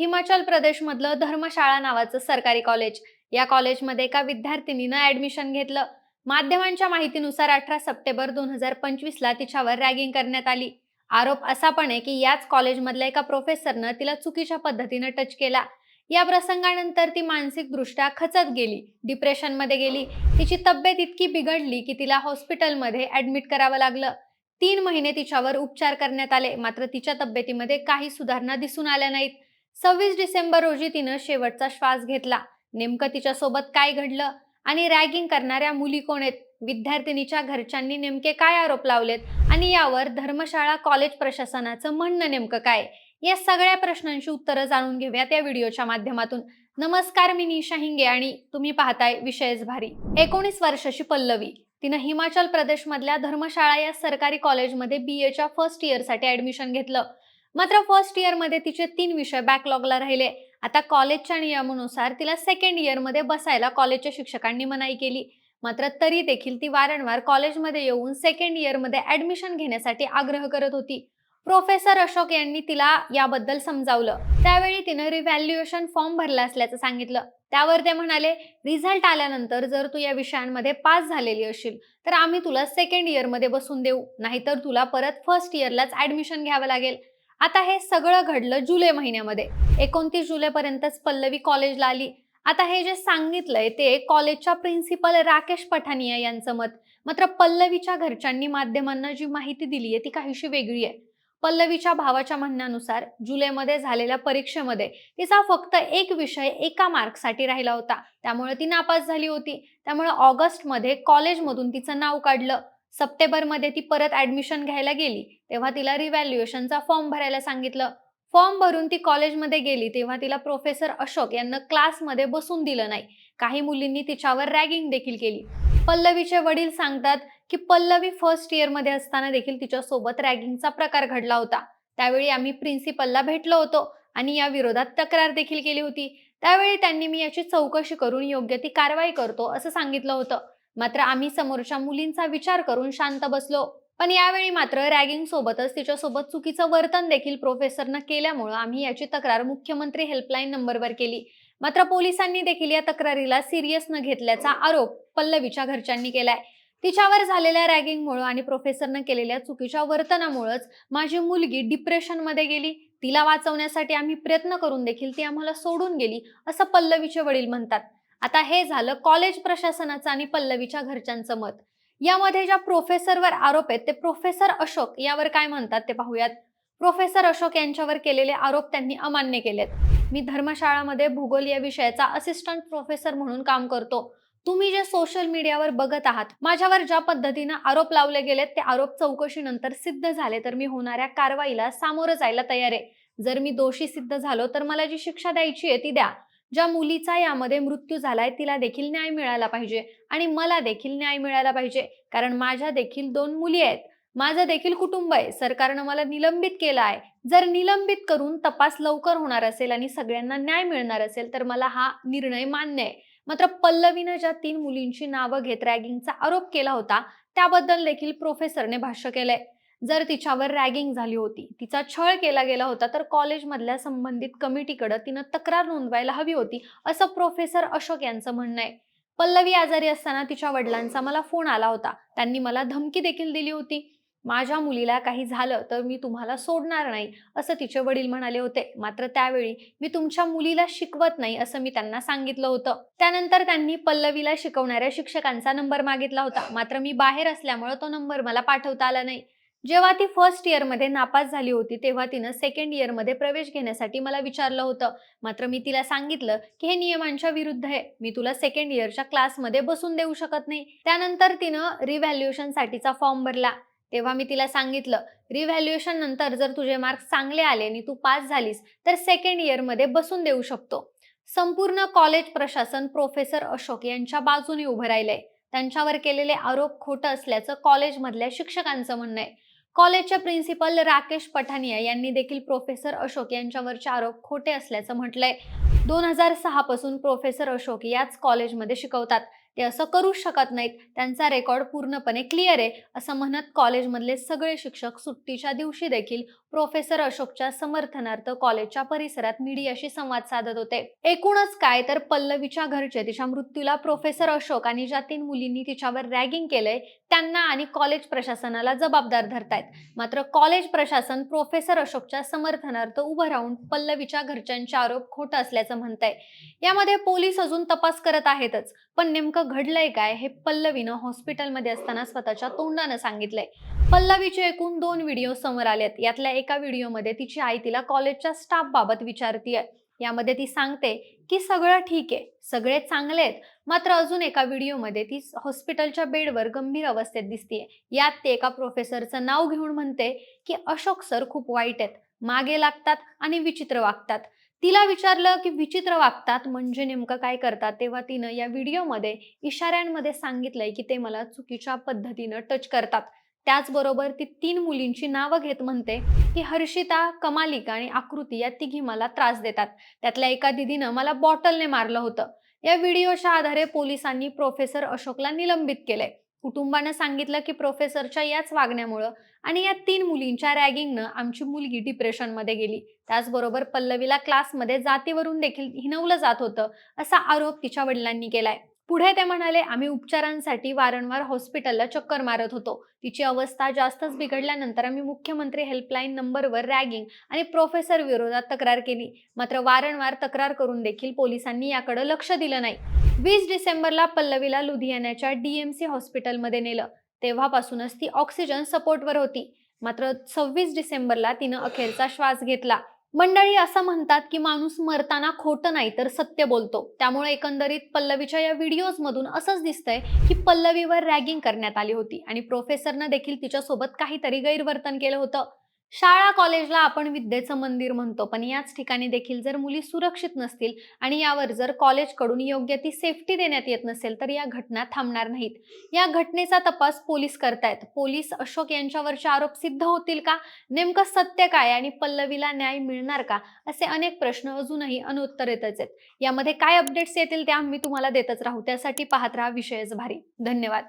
हिमाचल प्रदेशमधलं धर्मशाळा नावाचं सरकारी कॉलेज या कॉलेजमध्ये एका विद्यार्थिनीनं ऍडमिशन घेतलं. माध्यमांच्या माहितीनुसार अठरा सप्टेंबर दोन हजार पंचवीसला तिच्यावर रॅगिंग करण्यात आली. आरोप असा पण आहे की याच कॉलेजमधल्या एका प्रोफेसरनं तिला चुकीच्या पद्धतीनं टच केला. या प्रसंगानंतर ती मानसिकदृष्ट्या खचत गेली डिप्रेशनमध्ये गेली. तिची तब्येत इतकी बिघडली की तिला हॉस्पिटलमध्ये ऍडमिट करावं लागलं. तीन महिने तिच्यावर उपचार करण्यात आले मात्र तिच्या तब्येतीमध्ये काही सुधारणा दिसून आल्या नाहीत. सव्वीस डिसेंबर रोजी तिनं शेवटचा श्वास घेतला. नेमकं तिच्या सोबत काय घडलं आणि रॅगिंग करणाऱ्या मुली कोण आहेत? विद्यार्थिनीच्या घरच्यांनी नेमके काय आरोप लावलेत? आणि यावर धर्मशाळा कॉलेज प्रशासनाचं म्हणणं नेमकं काय? या सगळ्या प्रश्नांची उत्तरं जाणून घेऊयात या व्हिडिओच्या माध्यमातून. नमस्कार मी निशा हिंगे आणि तुम्ही पाहताय विषयच भारी. एकोणीस वर्षाची पल्लवी. तिनं हिमाचल प्रदेशमधल्या धर्मशाळा या सरकारी कॉलेजमध्ये बी एच्या फर्स्ट इयरसाठी ऍडमिशन घेतलं. मात्र फर्स्ट इयरमध्ये तिचे तीन विषय बॅकलॉगला राहिले. आता कॉलेजच्या नियमानुसार तिला सेकंड इयरमध्ये बसायला कॉलेजच्या शिक्षकांनी मनाई केली. मात्र तरी देखील ती वारंवार कॉलेजमध्ये येऊन सेकंड इयरमध्ये ऍडमिशन घेण्यासाठी आग्रह करत होती. प्रोफेसर अशोक यांनी तिला याबद्दल समजावलं. त्यावेळी तिनं रिव्हॅल्युएशन फॉर्म भरला असल्याचं सांगितलं. त्यावर ते म्हणाले रिझल्ट आल्यानंतर जर तू या विषयांमध्ये पास झालेली असशील तर आम्ही तुला सेकंड इयरमध्ये बसून देऊ. नाहीतर तुला परत फर्स्ट इयरलाच ऍडमिशन घ्यावं लागेल. आता हे सगळं घडलं जुलै महिन्यामध्ये. एकोणतीस जुलैपर्यंतच पल्लवी कॉलेजला आली. आता हे जे सांगितलंय ते कॉलेजच्या प्रिन्सिपल राकेश पठानिया यांचं मत. मात्र पल्लवीच्या घरच्यांनी माध्यमांना जी माहिती दिली आहे ती काहीशी वेगळी आहे. पल्लवीच्या भावाच्या म्हणण्यानुसार जुलैमध्ये झालेल्या परीक्षेमध्ये तिचा फक्त एक विषय एका मार्कसाठी राहिला होता. त्यामुळे ती नापास झाली होती. त्यामुळे ऑगस्टमध्ये कॉलेजमधून तिचं नाव काढलं. सप्टेंबरमध्ये ती परत ऍडमिशन घ्यायला गेली तेव्हा तिला रिव्हॅल्युएशनचा फॉर्म भरायला सांगितलं. फॉर्म भरून ती कॉलेजमध्ये गेली तेव्हा तिला प्रोफेसर अशोक यांना क्लासमध्ये बसून दिलं नाही. काही मुलींनी तिच्यावर रॅगिंग देखील केली. पल्लवीचे वडील सांगतात की पल्लवी फर्स्ट इयरमध्ये असताना देखील तिच्यासोबत रॅगिंगचा प्रकार घडला होता. त्यावेळी आम्ही प्रिन्सिपलला भेटलो होतो आणि या विरोधात तक्रार देखील केली होती. त्यावेळी त्यांनी मी याची चौकशी करून योग्य ती कारवाई करतो असं सांगितलं होतं. मात्र आम्ही समोरच्या मुलींचा विचार करून शांत बसलो. पण यावेळी मात्र रॅगिंग सोबतच तिच्यासोबत चुकीचं वर्तन देखील प्रोफेसरनं केल्यामुळं आम्ही याची तक्रार मुख्यमंत्री हेल्पलाईन नंबरवर केली. मात्र पोलिसांनी देखील या तक्रारीला सिरियस न घेतल्याचा आरोप पल्लवीच्या घरच्यांनी केलाय. तिच्यावर झालेल्या रॅगिंगमुळं आणि प्रोफेसरनं केलेल्या चुकीच्या वर्तनामुळंच माझी मुलगी डिप्रेशनमध्ये गेली. तिला वाचवण्यासाठी आम्ही प्रयत्न करून देखील ती आम्हाला सोडून गेली असं पल्लवीचे वडील म्हणतात. आता हे झालं कॉलेज प्रशासनाचं आणि पल्लवीच्या घरच्यांचं मत. यामध्ये ज्या प्रोफेसरवर आरोप आहेत ते प्रोफेसर अशोक यावर काय म्हणतात ते पाहूयात. प्रोफेसर अशोक यांच्यावर केलेले आरोप त्यांनी अमान्य केलेत. मी धर्मशाळामध्ये भूगोल या विषयाचा असिस्टंट प्रोफेसर म्हणून काम करतो. तुम्ही जे सोशल मीडियावर बघत आहात माझ्यावर ज्या पद्धतीनं आरोप लावले गेलेत ते आरोप चौकशीनंतर सिद्ध झाले तर मी होणाऱ्या कारवाईला सामोरं जायला तयार आहे. जर मी दोषी सिद्ध झालो तर मला जी शिक्षा द्यायची आहे ती द्या. ज्या मुलीचा यामध्ये मृत्यू झालाय तिला देखील न्याय मिळाला पाहिजे आणि मला देखील न्याय मिळाला पाहिजे. कारण माझ्या देखील दोन मुली आहेत. माझं देखील कुटुंब आहे. सरकारनं मला निलंबित केलं आहे. जर निलंबित करून तपास लवकर होणार असेल आणि सगळ्यांना न्याय मिळणार असेल तर मला हा निर्णय मान्य आहे. मात्र पल्लवीनं ज्या तीन मुलींची नावं घेत रॅगिंगचा आरोप केला होता त्याबद्दल देखील प्रोफेसरने भाष्य केलंय. जर तिच्यावर रॅगिंग झाली होती तिचा छळ केला गेला होता तर कॉलेजमधल्या संबंधित कमिटीकडे तिनं तक्रार नोंदवायला हवी होती असं प्रोफेसर अशोक यांचं म्हणणं आहे. पल्लवी आजारी असताना तिच्या वडिलांचा मला फोन आला होता. त्यांनी मला धमकी देखील दिली होती. माझ्या मुलीला काही झालं तर मी तुम्हाला सोडणार नाही असं तिचे वडील म्हणाले होते. मात्र त्यावेळी मी तुमच्या मुलीला शिकवत नाही असं मी त्यांना सांगितलं होतं. त्यानंतर त्यांनी पल्लवीला शिकवणाऱ्या शिक्षकांचा नंबर मागितला होता. मात्र मी बाहेर असल्यामुळे तो नंबर मला पाठवता आला नाही. जेव्हा ती फर्स्ट इयरमध्ये नापास झाली होती तेव्हा तिनं सेकंड इयरमध्ये प्रवेश घेण्यासाठी मला विचारलं होतं. मात्र मी तिला सांगितलं की हे नियमांच्या विरुद्ध आहे. मी तुला सेकंड इयरच्या क्लासमध्ये बसून देऊ शकत नाही. त्यानंतर तिनं रिव्हॅल्युएशनसाठीचा फॉर्म भरला. तेव्हा मी तिला सांगितलं रिव्हॅल्युएशन नंतर जर तुझे मार्क्स चांगले आले आणि तू पास झालीस तर सेकंड इयरमध्ये बसून देऊ शकतो. संपूर्ण कॉलेज प्रशासन प्रोफेसर अशोक यांच्या बाजूने उभं राहिलंय. त्यांच्यावर केलेले आरोप खोटं असल्याचं कॉलेजमधल्या शिक्षकांचं म्हणणं आहे. कॉलेजचे प्रिन्सिपल राकेश पठानिया यांनी देखील प्रोफेसर अशोक यांच्यावरचे आरोप खोटे असल्याचं म्हटलंय. दोन हजार सहा पासून प्रोफेसर अशोक याच कॉलेजमध्ये शिकवतात. ते असं करूच शकत नाहीत. त्यांचा रेकॉर्ड पूर्णपणे क्लिअर आहे असं म्हणत कॉलेजमधले सगळे शिक्षक सुट्टीच्या दिवशी देखील प्रोफेसर अशोकच्या समर्थनार्थ कॉलेजच्या परिसरात मीडियाशी संवाद साधत होते. एकूणच काय तर पल्लवीच्या घरचे तिच्या मृत्यूला प्रोफेसर अशोक आणि ज्या तीन मुलींनी तिच्यावर रॅगिंग केलंय त्यांना आणि कॉलेज प्रशासनाला जबाबदार धरतायत. मात्र कॉलेज प्रशासन प्रोफेसर अशोकच्या समर्थनार्थ उभं राहून पल्लवीच्या घरच्यांचे आरोप खोट असल्याचं म्हणतंय. यामध्ये पोलीस अजून तपास करत आहेतच पण नेमकं घडलंय काय हे पल्लवीनं हॉस्पिटलमध्ये असताना स्वतःच्या तोंडानं सांगितलंय. पल्लवीचे एकूण दोन व्हिडिओ समोर आलेत. यातल्या एका व्हिडिओमध्ये तिची आई तिला कॉलेजच्या स्टाफ बाबत विचारतीये. यामध्ये ती सांगते की सगळं ठीक आहे. सगळे चांगले आहेत. मात्र अजून एका व्हिडिओमध्ये ती हॉस्पिटलच्या बेडवर गंभीर अवस्थेत दिसतीये. यात ते एका प्रोफेसरचं नाव घेऊन म्हणते की अशोक सर खूप वाईट आहेत. मागे लागतात आणि विचित्र वागतात. तिला विचारलं की विचित्र वागतात म्हणजे नेमकं काय करतात तेव्हा तिनं या व्हिडिओमध्ये इशाऱ्यांमध्ये सांगितलंय की ते मला चुकीच्या पद्धतीनं टच करतात. त्याचबरोबर ती तीन मुलींची नावं घेत म्हणते की हर्षिता कमालिका आणि आकृती या तिघी मला त्रास देतात. त्यातल्या एका दिदीनं मला बॉटलने मारलं होतं. या व्हिडिओच्या आधारे पोलिसांनी प्रोफेसर अशोकला निलंबित केलंय. कुटुंबानं सांगितलं की प्रोफेसरच्या याच वागण्यामुळं आणि या तीन मुलींच्या रॅगिंगनं आमची मुलगी डिप्रेशनमध्ये गेली. त्याचबरोबर पल्लवीला क्लासमध्ये जातीवरून देखील हिनवलं जात होतं असा आरोप तिच्या वडिलांनी केलाय. पुढे ते म्हणाले आम्ही उपचारांसाठी वारंवार हॉस्पिटलला चक्कर मारत होतो. तिची अवस्था जास्तच बिघडल्यानंतर आम्ही मुख्यमंत्री हेल्पलाईन नंबरवर रॅगिंग आणि प्रोफेसर विरोधात तक्रार केली. मात्र वारंवार तक्रार करून देखील पोलिसांनी याकडे लक्ष दिलं नाही. वीस डिसेंबरला पल्लवीला लुधियानाच्या डीएमसी हॉस्पिटलमध्ये नेलं. तेव्हापासूनच ती ऑक्सिजन सपोर्टवर होती. मात्र सव्वीस डिसेंबरला तिनं अखेरचा श्वास घेतला. मंडळी असं म्हणतात की माणूस मरताना खोटं नाही तर सत्य बोलतो. त्यामुळे एकंदरीत पल्लवीच्या या व्हिडिओज मधून असंच दिसतंय की पल्लवीवर रॅगिंग करण्यात आली होती आणि प्रोफेसरनं देखील तिच्यासोबत काहीतरी गैरवर्तन केलं होतं. शाळा कॉलेजला आपण विद्येचं मंदिर म्हणतो पण याच ठिकाणी देखील जर मुली सुरक्षित नसतील आणि यावर जर कॉलेजकडून योग्य ती सेफ्टी देण्यात येत नसेल तर या घटना थांबणार नाहीत. या घटनेचा तपास पोलीस करतायत. पोलीस अशोक यांच्यावरचे आरोप सिद्ध होतील का? नेमकं सत्य काय आणि पल्लवीला न्याय मिळणार का? असे अनेक प्रश्न अजूनही अनुत्तरितच आहेत. यामध्ये काय अपडेट्स येतील त्या आम्ही तुम्हाला देतच राहू. त्यासाठी पाहत राहा विषयच भारी. धन्यवाद.